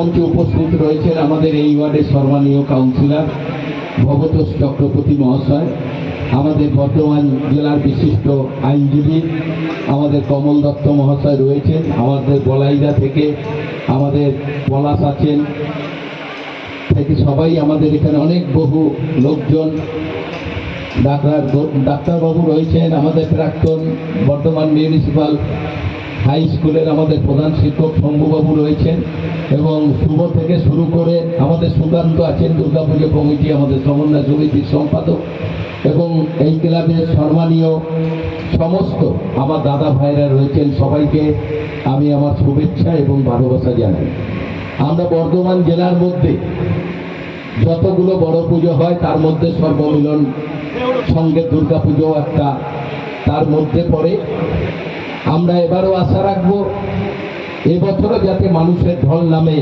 মঞ্চে উপস্থিত রয়েছেন আমাদের এই ওয়ার্ডের সম্মানীয় কাউন্সিলর, ভবতোষ চক্রবর্তী মহাশয়, আমাদের বর্ধমান জেলার বিশিষ্ট আইনজীবী, আমাদের কমল দত্ত মহাশয় রয়েছেন, আমাদের বলাইদা থেকে আমাদের পলাশ আছেন, থেকে সবাই আমাদের এখানে অনেক বহু লোকজন, ডাক্তার, ডাক্তারবাবু রয়েছেন, আমাদের প্রাক্তন বর্ধমান মিউনিসিপাল হাই স্কুলের আমাদের প্রধান শিক্ষক শম্ভুবাবু রয়েছেন এবং শুভ থেকে শুরু করে আমাদের সুকান্ত আছেন, দুর্গাপুজো কমিটি, আমাদের সমন্বয় সমিতির সম্পাদক এবং এই ক্লাবের সম্মানীয় সমস্ত আমার দাদা ভাইরা রয়েছেন, সবাইকে আমি আমার শুভেচ্ছা এবং ভালোবাসা জানাই। আমরা বর্ধমান জেলার মধ্যে যতগুলো বড় পুজো হয়, তার মধ্যে সর্বমিলন সঙ্গে দুর্গা পুজো একটা তার মধ্যে পড়ে। আমরা এবারও আশা রাখব এবছরও যাতে মানুষের ঢল নামে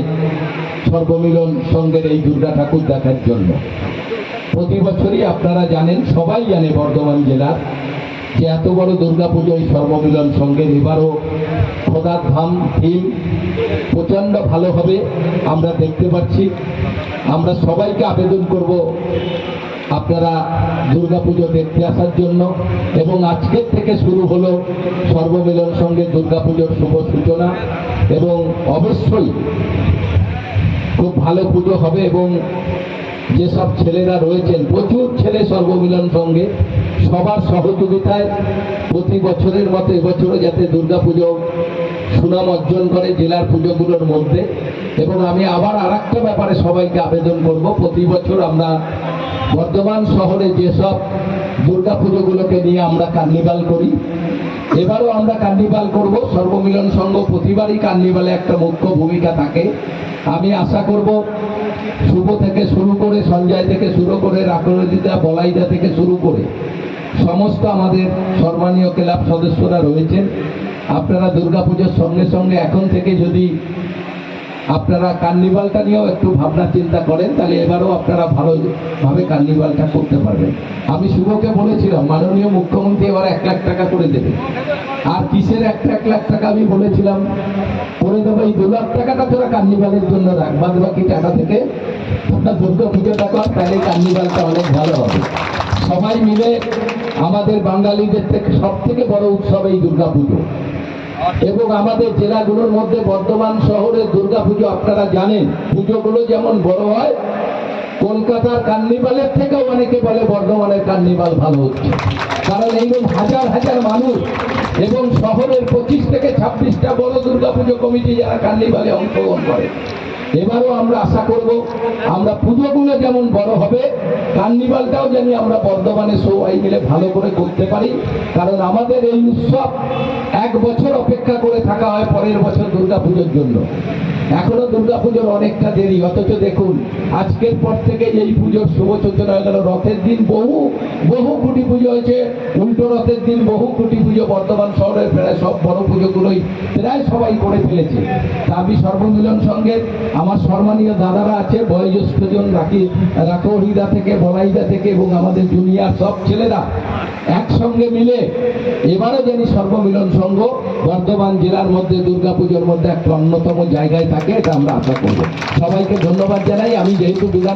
সর্বমিলন সঙ্গের এই দুর্গা ঠাকুর দেখার জন্য। প্রতি বছরই আপনারা জানেন, সবাই জানে বর্ধমান জেলার যে এত বড় দুর্গা পুজো এই সর্বমিলন সঙ্গের এবারও খোদার ধাম থিম প্রচণ্ড ভালো হবে, আমরা দেখতে পাচ্ছি। আমরা সবাইকে আবেদন করব আপনারা দুর্গাপুজো দেখতে আসার জন্য এবং আজকের থেকে শুরু হলো সর্বমিলন সঙ্গে দুর্গাপুজোর শুভ সূচনা এবং অবশ্যই খুব ভালো পুজো হবে এবং যেসব ছেলেরা রয়েছেন, প্রচুর ছেলে সর্বমিলন সঙ্গে, সবার সহযোগিতায় প্রতি বছরের মতো এবছরও যাতে দুর্গাপুজো সুনাম অর্জন করে জেলার পুজোগুলোর মধ্যে। এবং আমি আবার আর ব্যাপারে সবাইকে আবেদন করব, প্রতি বছর আমরা বর্ধমান শহরে যেসব দুর্গা পুজোগুলোকে নিয়ে আমরা কার্নিভাল করি, এবারও আমরা কার্নিভাল করব। সর্বমিলন সংঘ প্রতিবারই কার্নিভালে একটা মুখ্য ভূমিকা থাকে। আমি আশা করব শুভ থেকে শুরু করে, সঞ্জয় থেকে শুরু করে রাকরদিদা বলাইদা থেকে শুরু করে, সমস্ত আমাদের সম্মানীয় ক্লাব সদস্যরা রয়েছেন। আপনারা দুর্গাপুজোর সঙ্গে সঙ্গে এখন থেকে যদি আপনারা কার্নিভালটা নিয়েও একটু ভাবনা চিন্তা করেন, তাহলে এবারও আপনারা ভালোভাবে কার্নিভালটা করতে পারবেন। আমি শুভকে বলেছিলাম, মাননীয় মুখ্যমন্ত্রী এবার এক লাখ টাকা করে দেবে। আর কিসের একটা এক লাখ টাকা আমি বলেছিলাম? করে দেবো এই দু লাখ টাকাটা তোরা কার্নিভালের জন্য রাখ বাদ বাকি টাকা থেকে তোমরা দুর্গা পুজোটা কর তাহলে কার্নিভালটা অনেক ভালো হবে। সবাই মিলে আমাদের বাঙালিদের থেকে সব থেকে বড় উৎসব এই দুর্গা পুজো এবং আমাদের জেলাগুলোর মধ্যে বর্ধমান শহরে দুর্গাপুজো আপনারা জানেন। পুজোগুলো যেমন বড় হয়, কলকাতার কার্নিভালের থেকেও অনেকে বলে বর্ধমানের কার্নিভাল ভালো হচ্ছে। কারণ এইরকম হাজার হাজার মানুষ এবং শহরের পঁচিশ থেকে ছাব্বিশটা বড় দুর্গাপুজো কমিটি যারা কার্নিভালে অংশগ্রহণ করে। এবারও আমরা আশা করব, আমরা পুজোগুলো যেমন বড় হবে, কার্নিভালটাও যেন আমরা বর্ধমানে সবাই মিলে ভালো করে করতে পারি। কারণ আমাদের এই উৎসব এক বছর অপেক্ষা করে থাকা হয় পরের বছর দুর্গা পুজোর জন্য। এখনও দুর্গাপুজোর অনেকটা দেরি, অথচ দেখুন, আজকের পর থেকে এই পুজোর শুভ সূচনা হয়ে গেল, রথের দিন বহু বহু কুটি পুজো হয়েছে। উল্টো রথের দিন বহু কুটি পুজো বর্ধমান শহরের প্রায় সব বড় পুজোগুলোই প্রায় সবাই করে ফেলেছে। তা আমি সর্বমিলন সঙ্গে আমার সম্মানীয় দাদারা আছে বয়োজ্যেষ্ঠজন রাখি রাকহিদা থেকে, বলাইদা থেকে এবং আমাদের জুনিয়র সব ছেলেরা একসঙ্গে মিলে এবারও জানি সর্বমিলন সংঘ বর্ধমান জেলার মধ্যে দুর্গাপুজোর মধ্যে একটা অন্যতম জায়গায় থাকে এটা আমরা আশা করব। সবাইকে ধন্যবাদ জানাই। আমি যেহেতু বিধান